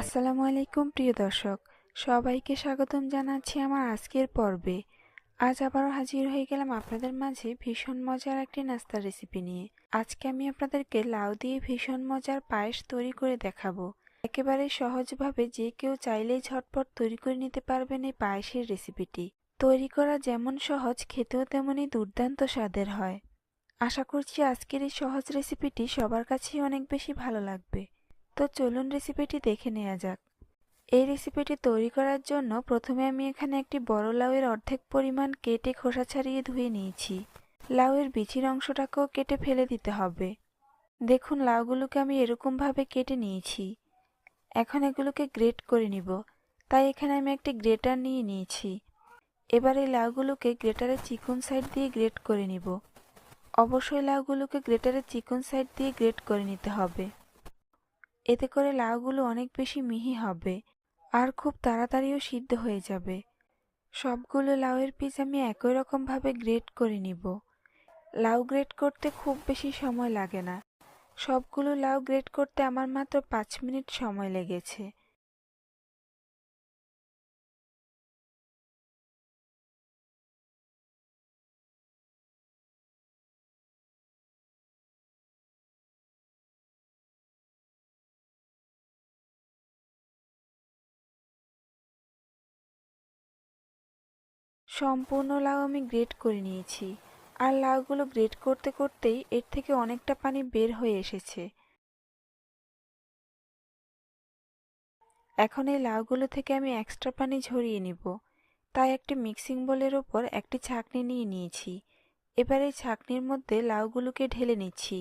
আসসালামু আলাইকুম, প্রিয় দর্শক। সবাইকে স্বাগতম জানাচ্ছি আমার আজকের পর্বে। আজ আবারও হাজির হয়ে গেলাম আপনাদের মাঝে ভীষণ মজার একটি নাস্তার রেসিপি নিয়ে। আজকে আমি আপনাদেরকে লাউ দিয়ে ভীষণ মজার পায়েস তৈরি করে দেখাবো। একেবারে সহজভাবে যে কেউ চাইলেই ঝটপট তৈরি করে নিতে পারবেন এই পায়েসের রেসিপিটি তৈরি করা যেমন সহজ, খেতেও তেমনই দুর্দান্ত স্বাদের হয়। আশা করছি আজকের এই সহজ রেসিপিটি সবার কাছেই অনেক বেশি ভালো লাগবে। তো চলুন রেসিপিটি দেখে নেওয়া যাক। এই রেসিপিটি তৈরি করার জন্য প্রথমে আমি এখানে একটি বড় লাউয়ের অর্ধেক পরিমাণ কেটে খোসা ছাড়িয়ে ধুয়ে নিয়েছি। লাউয়ের বিচির অংশটাকেও কেটে ফেলে দিতে হবে। দেখুন, লাউগুলোকে আমি এরকমভাবে কেটে নিয়েছি। এখন এগুলোকে গ্রেট করে নিব। তাই এখানে আমি একটি গ্রেটার নিয়ে নিয়েছি। এবার এই লাউগুলোকে গ্রেটারের চিকন সাইড দিয়ে গ্রেট করে নিব। অবশ্যই লাউগুলোকে গ্রেটারের চিকন সাইড দিয়ে গ্রেট করে নিতে হবে। এতে করে লাউগুলো অনেক বেশি মিহি হবে আর খুব তাড়াতাড়িও সিদ্ধ হয়ে যাবে। সবগুলো লাউয়ের পিস আমি একই রকমভাবে গ্রেট করে নিব। লাউ গ্রেট করতে খুব বেশি সময় লাগে না। সবগুলো লাউ গ্রেট করতে আমার মাত্র পাঁচ মিনিট সময় লেগেছে। সম্পূর্ণ লাউ আমি গ্রেট করে নিয়েছি। আর লাউগুলো গ্রেট করতে করতেই এর থেকে অনেকটা পানি বের হয়ে এসেছে। এখন এই লাউগুলো থেকে আমি এক্সট্রা পানি ঝরিয়ে নিব। তাই একটি মিক্সিং বোলের ওপর একটি ছাঁকনি নিয়ে নিয়েছি। এবার এই ছাঁকনির মধ্যে লাউগুলোকে ঢেলে নিচ্ছি।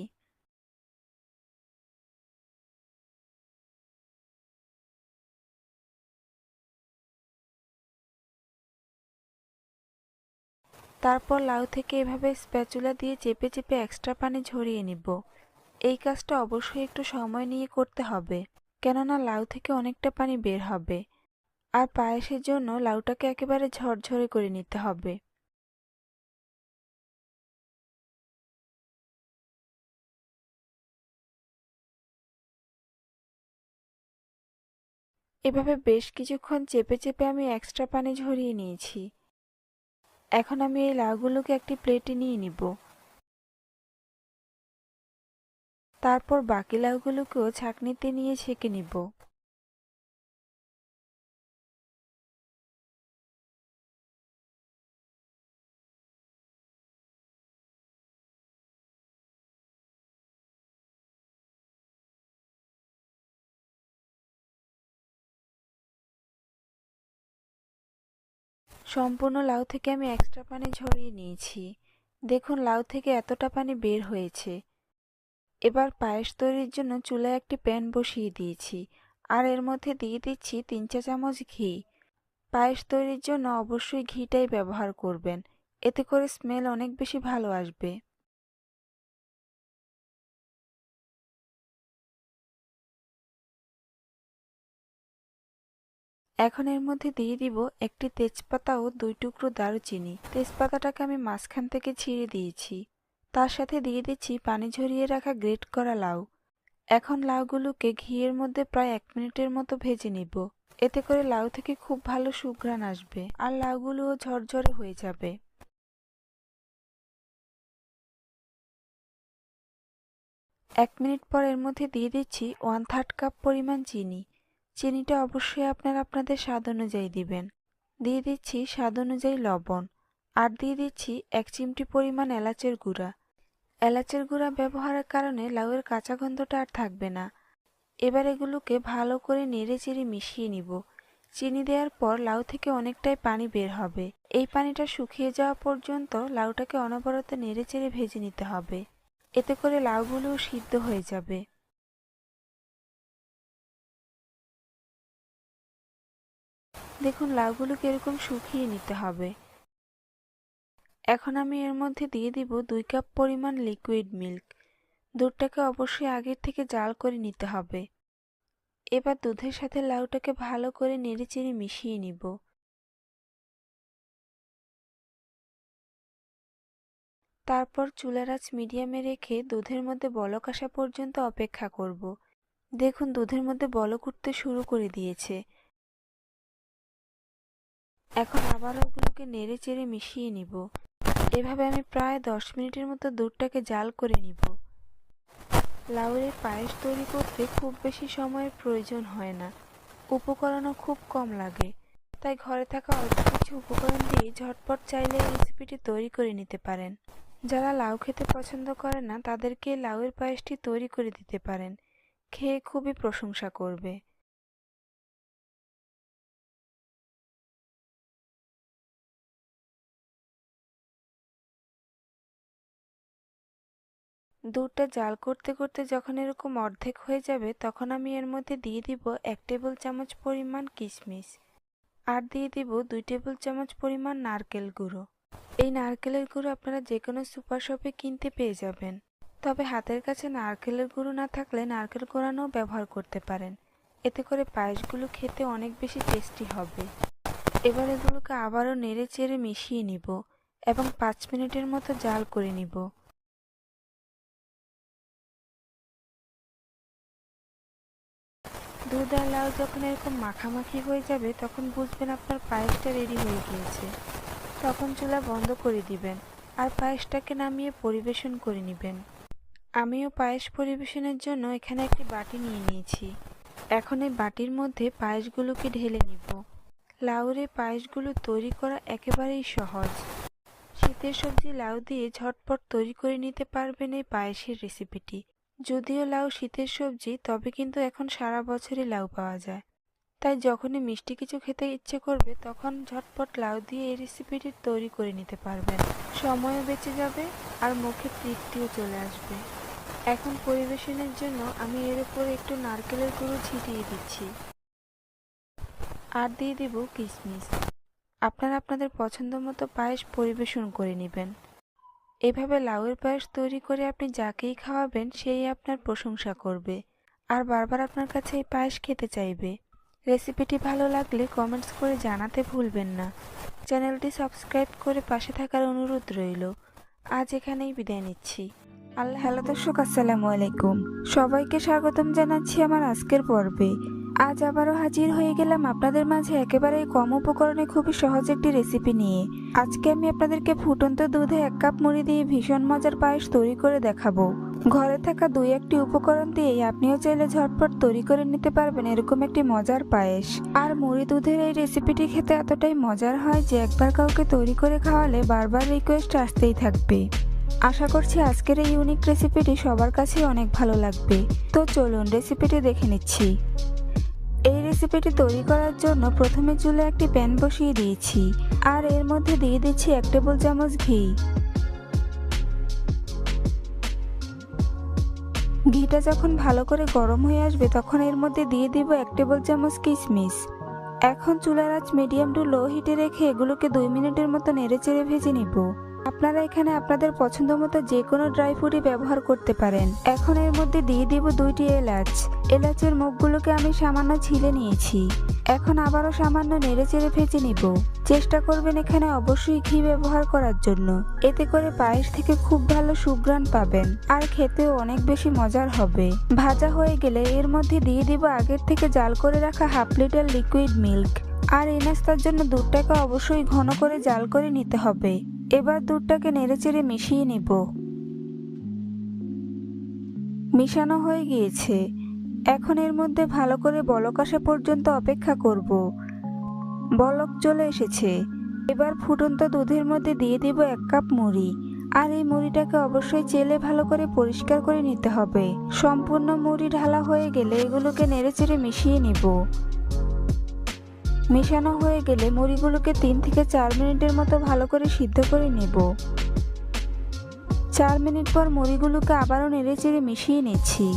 তারপর লাউ থেকে এভাবে স্প্যাচুলা দিয়ে চেপে চেপে এক্সট্রা পানি ঝরিয়ে নিব। এই কাজটা অবশ্যই একটু সময় নিয়ে করতে হবে, কেননা লাউ থেকে অনেকটা পানি বের হবে। আর পায়েসের জন্য লাউটাকে একেবারে ঝরঝরে করে নিতে হবে। এভাবে বেশ কিছুক্ষণ চেপে চেপে আমি এক্সট্রা পানি ঝরিয়ে নিয়েছি। এখন আমি এই লাউগুলোকে একটি প্লেটে নিয়ে নিব। তারপর বাকি লাউগুলোকেও ছাঁকনিতে নিয়ে ছেঁকে নিব। সম্পূর্ণ লাউ থেকে আমি এক্সট্রা পানি ঝরিয়ে নিয়েছি। দেখুন, লাউ থেকে এতটা পানি বের হয়েছে। এবার পায়েস তৈরির জন্য চুলায় একটি প্যান বসিয়ে দিয়েছি আর এর মধ্যে দিয়ে দিচ্ছি তিন চা চামচ ঘি। পায়েস তৈরির জন্য অবশ্যই ঘিটাই ব্যবহার করবেন। এতে করে স্মেল অনেক বেশি ভালো আসবে। এখন এর মধ্যে দিয়ে দিব একটি তেজপাতা ও দুই টুকরো দারুচিনি। তেজপাতাটাকে আমি মাঝখান থেকে ছিঁড়ে দিয়েছি। তার সাথে দিয়ে দিচ্ছি পানি ঝরিয়ে রাখা গ্রেট করা লাউ। এখন লাউগুলোকে ঘিয়ের মধ্যে প্রায় এক মিনিটের মতো ভেজে নিব। এতে করে লাউ থেকে খুব ভালো সুঘ্রাণ আসবে আর লাউগুলোও ঝরঝরে হয়ে যাবে। এক মিনিট পর এর মধ্যে দিয়ে দিচ্ছি ওয়ান থার্ড কাপ পরিমাণ চিনি। চিনিটা অবশ্যই আপনারা আপনাদের স্বাদ অনুযায়ী দিবেন। দিয়ে দিচ্ছি স্বাদ অনুযায়ী লবণ। আর দিয়ে দিচ্ছি এক চিমটি পরিমাণ এলাচের গুঁড়া। এলাচের গুঁড়া ব্যবহারের কারণে লাউয়ের কাঁচা গন্ধটা আর থাকবে না। এবার এগুলোকে ভালো করে নেড়ে চেড়ে মিশিয়ে নিব। চিনি দেওয়ার পর লাউ থেকে অনেকটাই পানি বের হবে। এই পানিটা শুকিয়ে যাওয়া পর্যন্ত লাউটাকে অনবরত নেড়ে চেড়ে ভেজে নিতে হবে। এতে করে লাউগুলোও সিদ্ধ হয়ে যাবে। দেখুন লাউগুলোকে এরকম শুকিয়ে নিতে হবে। এখন আমি এর মধ্যে দিয়ে দিব দুই কাপ পরিমাণ লিকুইড মিল্ক দুধটাকে অবশ্যই আগের থেকে জাল করে নিতে হবে। এবার দুধের সাথে লাউটাকে ভালো করে নেড়েচেড়ে মিশিয়ে নিব। তারপর চুলার আঁচ মিডিয়ামে রেখে দুধের মধ্যে বলক আসা পর্যন্ত অপেক্ষা করব। দেখুন, দুধের মধ্যে বলক উঠতে শুরু করে দিয়েছে। এখন আবার ওগুলোকে নেড়ে চেড়ে মিশিয়ে নিব। এভাবে আমি প্রায় দশ মিনিটের মতো দুধটাকে জাল করে নিব। লাউয়ের পায়েস তৈরি করতে খুব বেশি সময়ের প্রয়োজন হয় না। উপকরণও খুব কম লাগে। তাই ঘরে থাকা অল্প কিছু উপকরণ দিয়ে ঝটপট চাইলে এই রেসিপিটি তৈরি করে নিতে পারেন। যারা লাউ খেতে পছন্দ করে না, তাদেরকে লাউয়ের পায়েসটি তৈরি করে দিতে পারেন। খেয়ে খুবই প্রশংসা করবে। দুধটা জাল করতে করতে যখন এরকম অর্ধেক হয়ে যাবে, তখন আমি এর মধ্যে দিয়ে দিব এক টেবিল চামচ পরিমাণ কিশমিশ আর দিয়ে দিব দুই টেবিল চামচ পরিমাণ নারকেল গুঁড়ো। এই নারকেলের গুঁড়ো আপনারা যে কোনো সুপার শপে কিনতে পেয়ে যাবেন। তবে হাতের কাছে নারকেলের গুঁড়ো না থাকলে নারকেল কোরানো ব্যবহার করতে পারেন। এতে করে পায়েসগুলো খেতে অনেক বেশি টেস্টি হবে। এবার এগুলোকে আবারও নেড়ে চেড়ে মিশিয়ে নিব এবং পাঁচ মিনিটের মতো জাল করে নিব। দুধ লাউ যখন এরকম মাখামাখি হয়ে যাবে, তখন বুঝবেন আপনার পায়েসটা রেডি হয়ে গিয়েছে। তখন চুলা বন্ধ করে দিবেন আর পায়েসটাকে নামিয়ে পরিবেশন করে নেবেন। আমিও পায়েস পরিবেশনের জন্য এখানে একটি বাটি নিয়ে নিয়েছি। এখন এই বাটির মধ্যে পায়েসগুলোকে ঢেলে নিব। লাউর পায়েসগুলো তৈরি করা একেবারেই সহজ। শীতের সবজি লাউ দিয়ে ঝটপট তৈরি করে নিতে পারবেন এই পায়েসের রেসিপিটি যদিও লাউ শীতের সবজি, তবে কিন্তু এখন সারা বছরই লাউ পাওয়া যায়। তাই যখনই মিষ্টি কিছু খেতে ইচ্ছে করবে, তখন ঝটপট লাউ দিয়ে এই রেসিপিটি তৈরি করে নিতে পারবেন। সময়ও বেঁচে যাবে আর মুখে তৃপ্তিও চলে আসবে। এখন পরিবেশনের জন্য আমি এর উপরে একটু নারকেলের গুঁড়ো ছিটিয়ে দিচ্ছি। আর দিয়ে দিব কিশমিশ আপনারা আপনাদের পছন্দ মতো পায়েস পরিবেশন করে নেবেন। এভাবে লাউয়ের পায়েস তৈরি করে আপনি যাকেই খাওয়াবেন, সেই আপনার প্রশংসা করবে। আর বারবার আপনার কাছে এই পায়েস খেতে চাইবে। রেসিপিটি ভালো লাগলে কমেন্টস করে জানাতে ভুলবেন না। চ্যানেলটি সাবস্ক্রাইব করে পাশে থাকার অনুরোধ রইল। আজ এখানেই বিদায় নিচ্ছি। আল্লাহ হ্যালো দর্শক, আসসালামু আলাইকুম। সবাইকে স্বাগতম জানাচ্ছি আমার আজকের পর্বে। আজ আবারও হাজির হয়ে গেলাম আপনাদের মাঝে একেবারে কম উপকরণে খুবই সহজ একটি রেসিপি নিয়ে। আজকে আমি আপনাদেরকে ফুটন্ত দুধে এক কাপ মুড়ি দিয়ে ভীষণ মজার পায়েস তৈরি করে দেখাবো। ঘরে থাকা দুই একটি উপকরণ দিয়েই আপনিও চাইলে ঝটপট তৈরি করে নিতে পারবেন এরকম একটি মজার পায়েস। আর মুড়ি দুধের এই রেসিপিটি খেতে এতটাই মজার হয় যে একবার কাউকে তৈরি করে খাওয়ালে বারবার রিকোয়েস্ট আসতেই থাকবে। আশা করছি আজকের এই ইউনিক রেসিপিটি সবার কাছেই অনেক ভালো লাগবে। তো চলুন রেসিপিটি দেখে নিচ্ছি। রেসিপিটি তৈরি করার জন্য প্রথমে চুলে একটি প্যান বসিয়ে দিয়েছি। আর এর মধ্যে দিয়ে দিচ্ছি এক টেবিল চামচ ঘি। ঘিটা যখন ভালো করে গরম হয়ে আসবে, তখন এর মধ্যে দিয়ে দিব এক টেবিল চামচ কিশমিশ। এখন চুলার আঁচ মিডিয়াম টু লো হিটে রেখে এগুলোকে দুই মিনিটের মতো নেড়ে চেড়ে ভেজে নিব। আপনারা এখানে আপনাদের পছন্দ মতো যে কোনো ড্রাই ফ্রুটই ব্যবহার করতে পারেন। এখন এর মধ্যে দিয়ে দিব দুইটি এলাচ। এলাচের মুখগুলোকে আমি সামান্য ছিলে নিয়েছি। এখন আবারও সামান্য নেড়ে চেড়ে ভেজে নিব। চেষ্টা করবেন এখানে অবশ্যই ঘি ব্যবহার করার জন্য। এতে করে পায়েস থেকে খুব ভালো সুঘ্রাণ পাবেন। আর খেতেও অনেক বেশি মজার হবে। ভাজা হয়ে গেলে এর মধ্যে দিয়ে দিব আগের থেকে জাল করে রাখা হাফ লিটার লিকুইড মিল্ক। আর এই নাস্তার জন্য দুধটাকে অবশ্যই ঘন করে জাল করে নিতে হবে। এবার দুধটাকে নেড়েচেড়ে মিশিয়ে নিব। মিশানো হয়ে গিয়েছে। এখন এর মধ্যে ভালো করে বলক আসা পর্যন্ত অপেক্ষা করব। বলক চলে এসেছে। এবার ফুটন্ত দুধের মধ্যে দিয়ে দিব এক কাপ মুড়ি। আর এই মুড়িটাকে অবশ্যই চেলে ভালো করে পরিষ্কার করে নিতে হবে। সম্পূর্ণ মুড়ি ঢালা হয়ে গেলে এগুলোকে নেড়েচেড়ে মিশিয়ে নিব। মেশানো হয়ে গেলে মুড়িগুলোকে তিন থেকে চার মিনিটের মতো ভালো করে সিদ্ধ করে নেব। চার মিনিট পর মুড়িগুলোকে আবারও নেড়ে চেড়ে মিশিয়ে নিচ্ছি।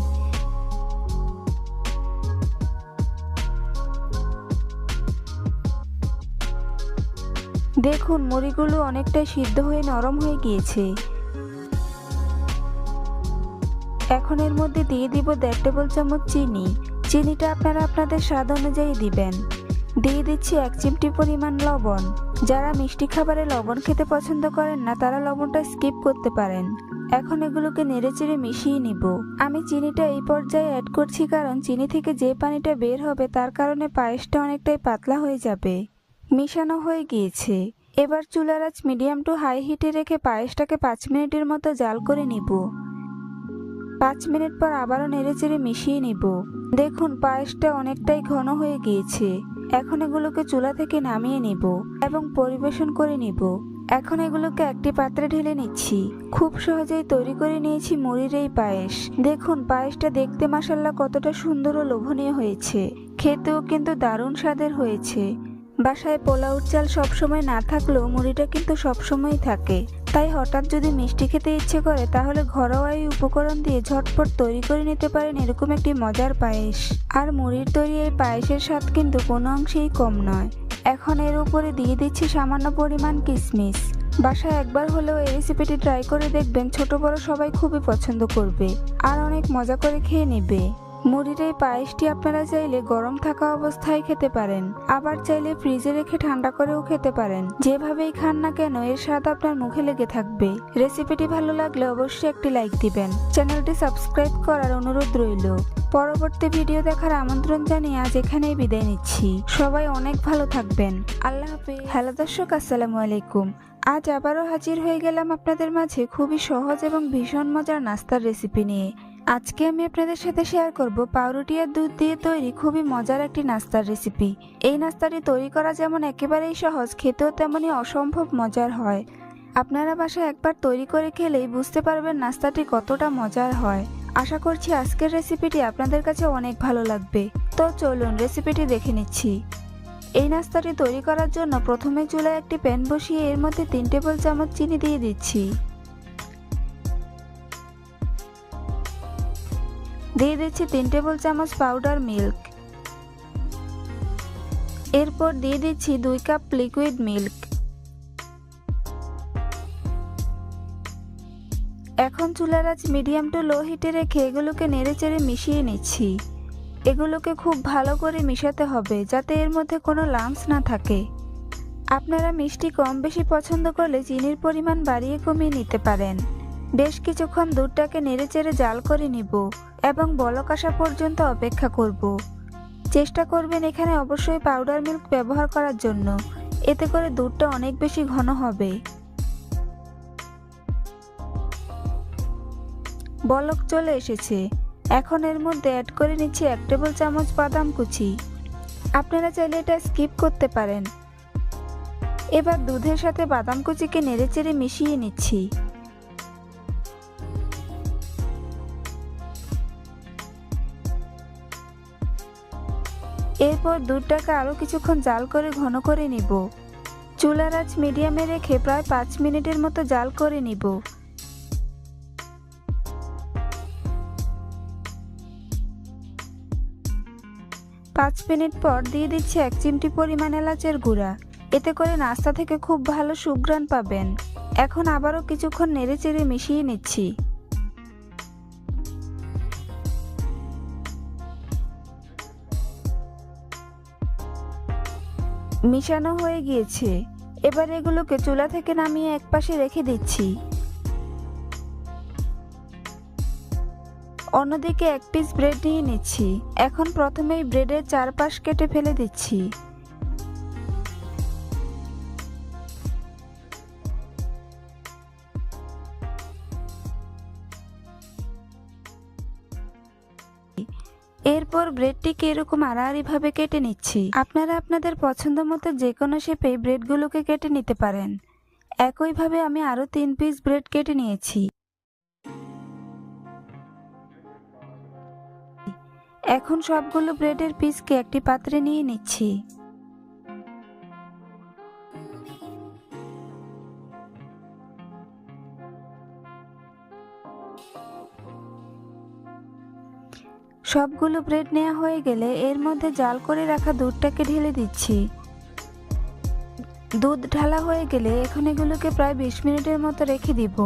দেখুন, মুড়িগুলো অনেকটাই সিদ্ধ হয়ে নরম হয়ে গিয়েছে। এখন এর মধ্যে দিয়ে দিব দেড় টেবিল চামচ চিনি। চিনিটা আপনারা আপনাদের স্বাদ অনুযায়ী দিবেন। দিয়ে দিচ্ছি এক চিমটি পরিমাণ লবণ। যারা মিষ্টি খাবারে লবণ খেতে পছন্দ করেন না, তারা লবণটা স্কিপ করতে পারেন। এখন এগুলোকে নেড়েচেড়ে মিশিয়ে নিব। আমি চিনিটা এই পর্যায়ে অ্যাড করছি কারণ চিনি থেকে যে পানিটা বের হবে, তার কারণে পায়েসটা অনেকটাই পাতলা হয়ে যাবে। মিশানো হয়ে গিয়েছে। এবার চুলার আঁচ মিডিয়াম টু হাই হিটে রেখে পায়েসটাকে পাঁচ মিনিটের মতো জাল করে নিব। পাঁচ মিনিট পর আবারও নেড়েচেড়ে মিশিয়ে নিব। দেখুন, পায়েসটা অনেকটাই ঘন হয়ে গিয়েছে। এখন এগুলোকে চুলা থেকে নামিয়ে নিব এবং পরিবেশন করে নিব। এখন এগুলোকে একটি পাত্রে ঢেলে নিচ্ছি। খুব সহজেই তৈরি করে নিয়েছি মুড়ির এই পায়েস। দেখুন, পায়েসটা দেখতে মাসাল্লাহ কতটা সুন্দর ও লোভনীয় হয়েছে। খেতেও কিন্তু দারুণ স্বাদের হয়েছে। বাসায় পোলাউর চাল সবসময় না থাকলেও মুড়িটা কিন্তু সবসময়ই থাকে। তাই হঠাৎ যদি মিষ্টি খেতে ইচ্ছে করে, তাহলে ঘরোয়া এই উপকরণ দিয়ে ঝটপট তৈরি করে নিতে পারেন এরকম একটি মজার পায়েস। আর মুড়ির তৈরি এই পায়েসের স্বাদ কিন্তু কোনো অংশেই কম নয়। এখন এর উপরে দিয়ে দিচ্ছি সামান্য পরিমাণ কিশমিশ বাসায় একবার হলেও এই রেসিপিটি ট্রাই করে দেখবেন, ছোট বড় সবাই খুবই পছন্দ করবে। আর অনেক মজা করে খেয়ে নেবে। মুড়ির এই পায়েসটি আপনারা চাইলে গরম থাকা অবস্থায় খেতে পারেন, আবার চাইলে ফ্রিজে রেখে ঠান্ডা করেও খেতে পারেন। যেভাবেই খান না কেন, এর স্বাদ আপনার মুখে লেগে থাকবে। রেসিপিটি ভালো লাগলে অবশ্যই একটি লাইক দিবেন। চ্যানেলটি সাবস্ক্রাইব করার অনুরোধ রইল। পরবর্তী ভিডিও দেখার আমন্ত্রণ জানিয়ে আজ এখানেই বিদায় নিচ্ছি। সবাই অনেক ভালো থাকবেন। আল্লাহ হাফিজ। হ্যালো দর্শক, আসসালামু আলাইকুম। আজ আবারও হাজির হয়ে গেলাম আপনাদের মাঝে খুবই সহজ এবং ভীষণ মজার নাস্তার রেসিপি নিয়ে। আজকে আমি আপনাদের সাথে শেয়ার করব পাউরুটি আর দুধ দিয়ে তৈরি খুবই মজার একটি নাস্তার রেসিপি এই নাস্তাটি তৈরি করা যেমন একেবারেই সহজ, খেতেও তেমনই অসম্ভব মজার হয়। আপনারা বাসায় একবার তৈরি করে খেলেই বুঝতে পারবেন নাস্তাটি কতটা মজার হয়। আশা করছি আজকের রেসিপিটি আপনাদের কাছে অনেক ভালো লাগবে। তো চলুন রেসিপিটি দেখে নিচ্ছি। এই নাস্তাটি তৈরি করার জন্য প্রথমে চুলায় একটি প্যান বসিয়ে এর মধ্যে তিন টেবিল চামচ চিনি দিয়ে দিচ্ছি। দিয়ে দিচ্ছি তিন টেবিল চামচ পাউডার মিল্ক এরপর দিয়ে দিচ্ছি দুই কাপ লিকুইড মিল্ক এখন চুলার আঁচ মিডিয়াম টু লো হিটে রেখে এগুলোকে নেড়েচেড়ে মিশিয়ে নিচ্ছি। এগুলোকে খুব ভালো করে মিশাতে হবে যাতে এর মধ্যে কোনো লামস না থাকে। আপনারা মিষ্টি কম বেশি পছন্দ করলে চিনির পরিমাণ বাড়িয়ে কমিয়ে নিতে পারেন। বেশ কিছুক্ষণ দুধটাকে নেড়েচেড়ে জাল করে নিব। এবং বলক আসা পর্যন্ত অপেক্ষা করব। চেষ্টা করবেন এখানে অবশ্যই পাউডার মিল্ক ব্যবহার করার জন্য। এতে করে দুধটা অনেক বেশি ঘন হবে। বলক চলে এসেছে। এখন এর মধ্যে অ্যাড করে নিচ্ছি এক টেবিল চামচ বাদাম কুচি। আপনারা চাইলে এটা স্কিপ করতে পারেন। এবার দুধের সাথে বাদাম কুচিকে নেড়েচেড়ে মিশিয়ে নিচ্ছি। এরপর দুধটাকে আরও কিছুক্ষণ জাল করে ঘন করে নিব। চুলার আঁচ মিডিয়ামে রেখে প্রায় পাঁচ মিনিটের মতো জাল করে নিব। পাঁচ মিনিট পর দিয়ে দিচ্ছি এক চিমটি পরিমাণ এলাচের গুঁড়া। এতে করে নাস্তা থেকে খুব ভালো সুঘ্রাণ পাবেন। এখন আবারও কিছুক্ষণ নেড়ে চেড়ে মিশিয়ে নিচ্ছি। মিশানো হয়ে গিয়েছে। এবার এগুলোকে চুলা থেকে নামিয়ে এক পাশে রেখে দিচ্ছি। অন্যদিকে এক পিস ব্রেড নিয়ে নিচ্ছি। এখন প্রথমেই ব্রেডের চারপাশ কেটে ফেলে দিচ্ছি। এরপর ব্রেডটিকে এরকম আড়াআড়িভাবে কেটে নিচ্ছি। আপনারা আপনাদের পছন্দ মতো যে কোনো শেপে ব্রেডগুলোকে কেটে নিতে পারেন। একইভাবে আমি আরও তিন পিস ব্রেড কেটে নিয়েছি। এখন সবগুলো ব্রেডের পিসকে একটি পাত্রে নিয়ে নিচ্ছি। সবগুলো ব্রেড নেওয়া হয়ে গেলে এর মধ্যে জাল করে রাখা দুধটাকে ঢেলে দিচ্ছি। দুধ ঢালা হয়ে গেলে এখন এগুলোকে প্রায় বিশ মিনিটের মতো রেখে দিব।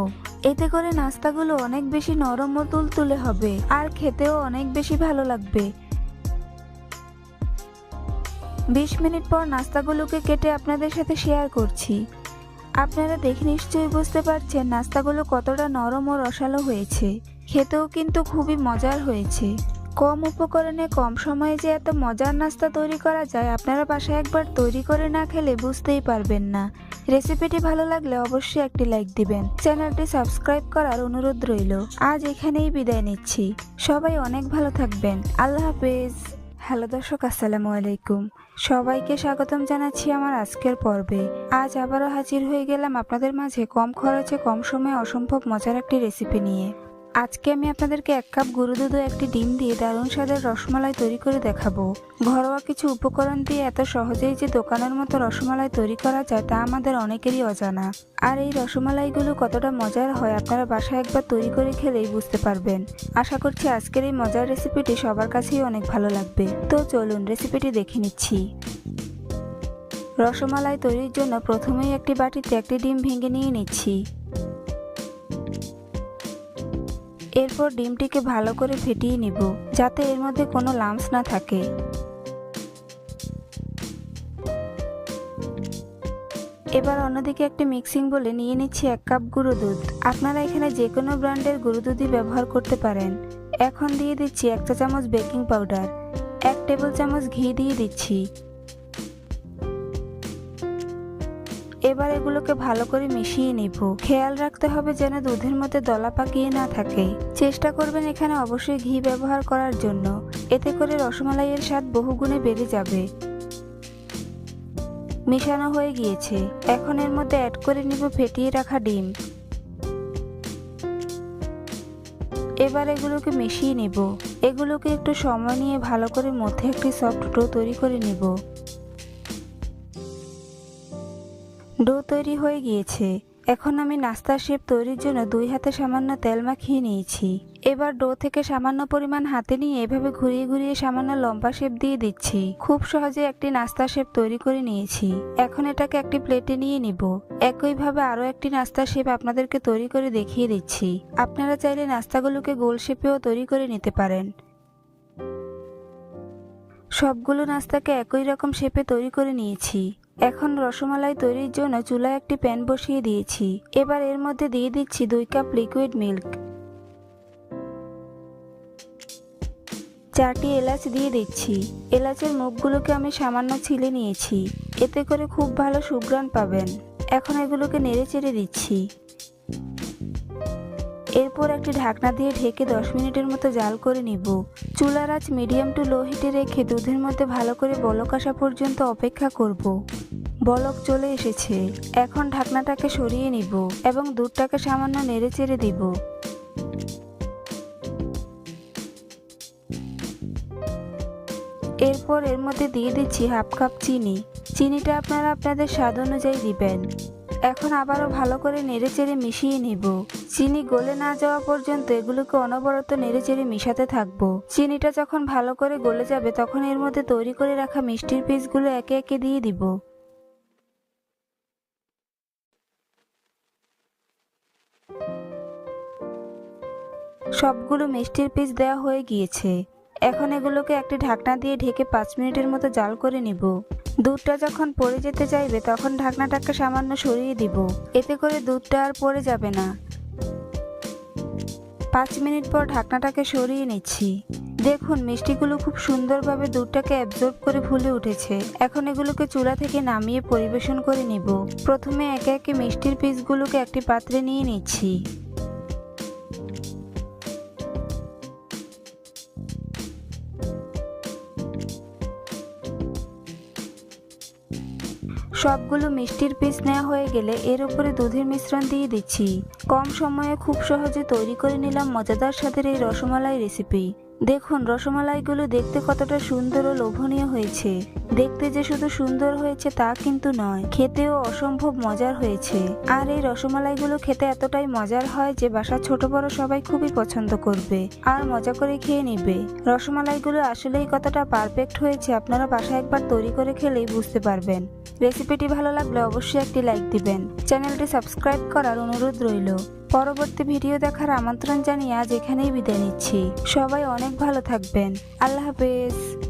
এতে করে নাস্তাগুলো অনেক বেশি নরম ও তুলতুলে হবে, আর খেতেও অনেক বেশি ভালো লাগবে। বিশ মিনিট পর নাস্তাগুলোকে কেটে আপনাদের সাথে শেয়ার করছি। আপনারা দেখে নিশ্চয়ই বুঝতে পারছেন নাস্তাগুলো কতটা নরম ও রসালো হয়েছে। খেতেও কিন্তু খুবই মজার হয়েছে। কম উপকরণে কম সময়ে যে এত মজার নাস্তা তৈরি করা যায়, আপনারা বাসায় একবার তৈরি করে না খেলে বুঝতেই পারবেন না। রেসিপিটি ভালো লাগলে অবশ্যই একটি লাইক দিবেন। চ্যানেলটি সাবস্ক্রাইব করার অনুরোধ রইল। আজ এখানেই বিদায় নিচ্ছি। সবাই অনেক ভালো থাকবেন। আল্লাহ হাফেজ। হ্যালো দর্শক, আসসালামু আলাইকুম। সবাইকে স্বাগতম জানাচ্ছি আমার আজকের পর্বে। আজ আবারও হাজির হয়ে গেলাম আপনাদের মাঝে কম খরচে কম সময়ে অসম্ভব মজার একটি রেসিপি নিয়ে। আজকে আমি আপনাদেরকে এক কাপ গরু দুধ একটি ডিম দিয়ে দারুণ স্বাদের রসমালাই তৈরি করে দেখাবো। ঘরোয়া কিছু উপকরণ দিয়ে এত সহজেই যে দোকানের মতো রসমালাই তৈরি করা যায় তা আমাদের অনেকেরই অজানা। আর এই রসমালাইগুলো কতটা মজার হয় আপনারা বাসায় একবার তৈরি করে খেলেই বুঝতে পারবেন। আশা করছি আজকের এই মজার রেসিপিটি সবার কাছেই অনেক ভালো লাগবে। তো চলুন রেসিপিটি দেখে নিচ্ছি। রসমালাই তৈরির জন্য প্রথমেই একটি বাটিতে একটি ডিম ভেঙে নিয়ে নিচ্ছি। এরপর ডিমটিকে ভালো করে ফেটিয়ে নিব, যাতে এর মধ্যে কোনো লামস না থাকে। এবার অন্যদিকে একটি মিক্সিং বলে নিয়ে নিচ্ছি এক কাপ গুঁড়ো দুধ। আপনারা এখানে যে কোনো ব্র্যান্ডের গুঁড়ো দুধই ব্যবহার করতে পারেন। এখন দিয়ে দিচ্ছি এক চা চামচ বেকিং পাউডার, এক টেবিল চামচ ঘি দিয়ে দিচ্ছি। এবার এগুলোকে ভালো করে মিশিয়ে নিব। খেয়াল রাখতে হবে যেন দুধের মধ্যে দলা পাকিয়ে না থাকে। চেষ্টা করবেন এখানে অবশ্যই ঘি ব্যবহার করার জন্য। এতে করে রসমালাইয়ের স্বাদ বহুগুণে বেড়ে যাবে। মেশানো হয়ে গিয়েছে। এখন এর মধ্যে অ্যাড করে নিব ফেটিয়ে রাখা ডিম। এবার এগুলোকে মিশিয়ে নিব। এগুলোকে একটু সময় নিয়ে ভালো করে মধ্যে একটি সফট ডো তৈরি করে নিব। ডো তৈরি হয়ে গিয়েছে। এখন আমি নাস্তার শেপ তৈরির জন্য দুই হাতে সামান্য তেল মাখিয়ে নিয়েছি। এবার ডো থেকে সামান্য পরিমাণ হাতে নিয়ে এভাবে ঘুরিয়ে ঘুরিয়ে সামান্য লম্বা শেপ দিয়ে দিচ্ছি। খুব সহজে একটি নাস্তা শেপ তৈরি করে নিয়েছি। এখন এটাকে একটি প্লেটে নিয়ে নিব। একইভাবে আরও একটি নাস্তার শেপ আপনাদেরকে তৈরি করে দেখিয়ে দিচ্ছি। আপনারা চাইলে নাস্তাগুলোকে গোল শেপেও তৈরি করে নিতে পারেন। সবগুলো নাস্তাকে একই রকম শেপে তৈরি করে নিয়েছি। এখন রসমালাই তৈরির জন্য চুলায় একটি প্যান বসিয়ে দিয়েছি। এবার এর মধ্যে দিয়ে দিচ্ছি দুই কাপ লিকুইড মিল্ক চারটি এলাচ দিয়ে দিচ্ছি। এলাচের মুখগুলোকে আমি সামান্য ছিলে নিয়েছি। এতে করে খুব ভালো সুগ্রাণ পাবেন। এখন এগুলোকে নেড়ে চেড়ে দিচ্ছি। এরপর একটি ঢাকনা দিয়ে ঢেকে দশ মিনিটের মতো জাল করে নিব। চুলার আঁচ মিডিয়াম টু লো হিটে রেখে দুধের মধ্যে ভালো করে বলক আসা পর্যন্ত অপেক্ষা করব। বলক চলে এসেছে। এখন ঢাকনাটাকে সরিয়ে নিব এবং দুধটাকে সামান্য নেড়ে চেড়ে দিব। এরপর এর মধ্যে দিয়ে দিচ্ছি হাফ কাপ চিনি। চিনিটা আপনারা আপনাদের স্বাদ অনুযায়ী দিবেন। এখন আবারও ভালো করে নেড়েচেড়ে মিশিয়ে নিব। চিনি গলে না যাওয়া পর্যন্ত এগুলোকে অনবরত নেড়েচেড়ে মিশাতে থাকব। চিনিটা যখন ভালো করে গলে যাবে, তখন এর মধ্যে তৈরি করে রাখা মিষ্টির পিসগুলো একে একে দিয়ে দিব। সবগুলো মিষ্টির পিস দেওয়া হয়ে গিয়েছে। এখন এগুলোকে একটি ঢাকনা দিয়ে ঢেকে পাঁচ মিনিটের মতো জাল করে নিব। দুধটা যখন পড়ে যেতে চাইবে তখন ঢাকনাটাকে সামান্য সরিয়ে দিব। এতে করে দুধটা আর পড়ে যাবে না। পাঁচ মিনিট পর ঢাকনাটাকে সরিয়ে নিচ্ছি। দেখুন, মিষ্টিগুলো খুব সুন্দরভাবে দুধটাকে অ্যাবজর্ব করে ফুলে উঠেছে। এখন এগুলোকে চুলা থেকে নামিয়ে পরিবেশন করে নিব। প্রথমে একে একে মিষ্টির পিসগুলোকে একটি পাত্রে নিয়ে নিচ্ছি। সবগুলো মিষ্টির পিস নেওয়া হয়ে গেলে এর উপরে দুধের মিশ্রণ দিয়ে দিচ্ছি। কম সময়ে খুব সহজে তৈরি করে নিলাম মজাদার স্বাদের এই রসমালাই রেসিপি দেখুন, রসমালাইগুলো দেখতে কতটা সুন্দর ও লোভনীয় হয়েছে। দেখতে যে শুধু সুন্দর হয়েছে তা কিন্তু নয়, খেতেও অসম্ভব মজার হয়েছে। আর এই রসমালাইগুলো খেতে এতটাই মজার হয় যে বাসার ছোট বড় সবাই খুবই পছন্দ করবে আর মজা করে খেয়ে নিবে। রসমালাইগুলো আসলেই কতটা পারফেক্ট হয়েছে আপনারা বাসায় একবার তৈরি করে খেলেই বুঝতে পারবেন। রেসিপিটি ভালো লাগলে অবশ্যই একটি লাইক দিবেন। চ্যানেলটি সাবস্ক্রাইব করার অনুরোধ রইল। পরবর্তী ভিডিও দেখার আমন্ত্রণ জানিয়ে আজ এখানেই বিদায় নিচ্ছি। সবাই অনেক ভালো থাকবেন। আল্লাহ হাফেজ।